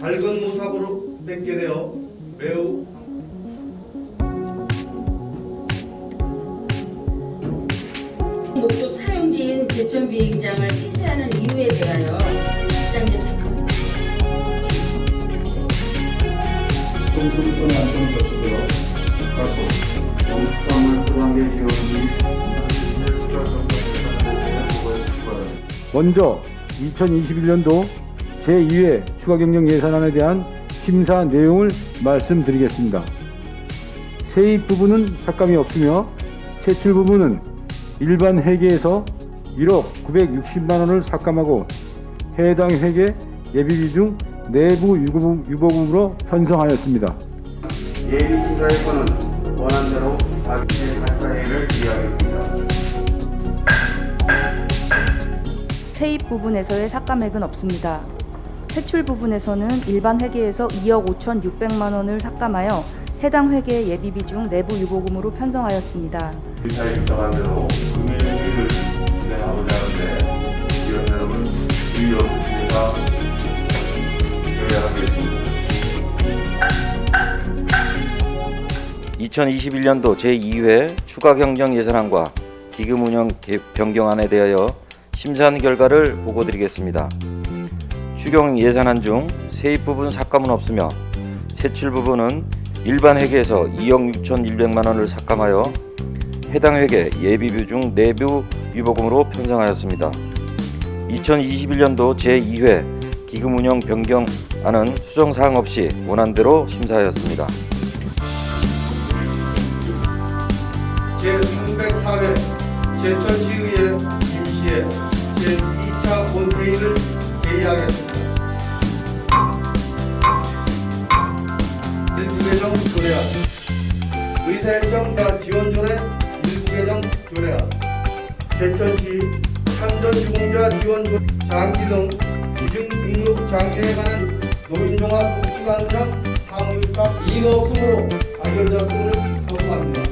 밝은 모습으로 뵙게 되어 매우 목적 사용지인 제천 비행장을 폐쇄하는 이유에 대하여 시장님 안전을 갖추되 먼저 2021년도 제2회 추가경정 예산안에 대한 심사 내용을 말씀드리겠습니다. 세입 부분은 삭감이 없으며 세출 부분은 일반 회계에서 1억 960만 원을 삭감하고 해당 회계 예비 비 중 내부 유보금- 유보금으로 편성하였습니다. 예비 시사에서는 원안대로 자기의 발사회를 이해하겠습니다. 세입 부분에서의 삭감액은 없습니다. 세출 부분에서는 일반 회계에서 2억 5,600만 원을 삭감하여 해당 회계 예비 비 중 내부 유보금으로 편성하였습니다. 의사에 입장한 대로 금일 회의를 진행하고자 하는데 위원 여러분 주의 없으시니까 조회하겠습니다. 2021년도 제2회 추가 경정 예산안과 기금 운영 개- 변경안에 대하여 심사한 결과를 보고 드리겠습니다. 추경 예산안 중 세입 부분 삭감은 없으며 세출 부분은 일반 회계에서 2억 6,100만 원을 삭감하여 해당 회계 예비 비 중 내부 유보금으로 편성하였습니다. 2021년도 제2회 기금 운영 변경안은 수정 사항 없이 원안대로 심사하였습니다. 제304회 제천시의회 임시회 제 2차 본회의를 개의하겠습니다. 일부개정 조례안 의사일정과 지원조례 일부개정 조례안 제천시 참전유공자 지원조 장기 등 기증 등록 장애에 관한 노인종합복지관장 사무입학 이의가 없으므로 가결자 수를 거부합니다.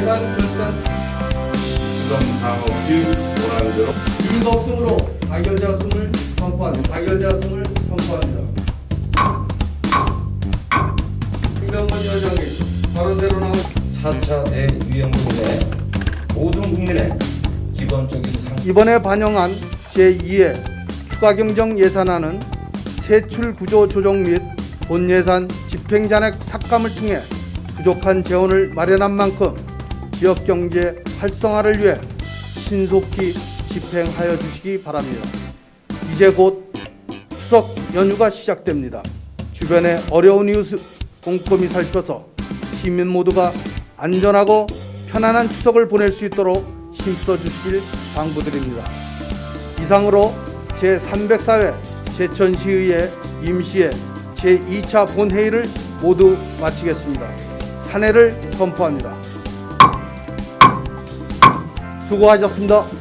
예산 결산 수정사항 없이 원안대로 이의가 없으므로 가결자 승을 선포합니다. 가결자 승을 선포합니다. 김병건 위원장님 발언대로 나온 4차 대유행군의 모든 국민의 기본적인 상 이번에 반영한 제2회 추가경정 예산안은 세출 구조 조정 및 본예산 집행잔액 삭감을 통해 부족한 재원을 마련한 만큼 지역 경제 활성화를 위해 신속히 집행하여 주시기 바랍니다. 이제 곧 추석 연휴가 시작됩니다. 주변의 어려운 이웃을 꼼꼼히 살펴서 시민 모두가 안전하고 편안한 추석을 보낼 수 있도록 힘써 주시길 당부드립니다. 이상으로 제304회 제천시의회 임시회 제2차 본회의를 모두 마치겠습니다. 산회를 선포합니다. 수고하셨습니다.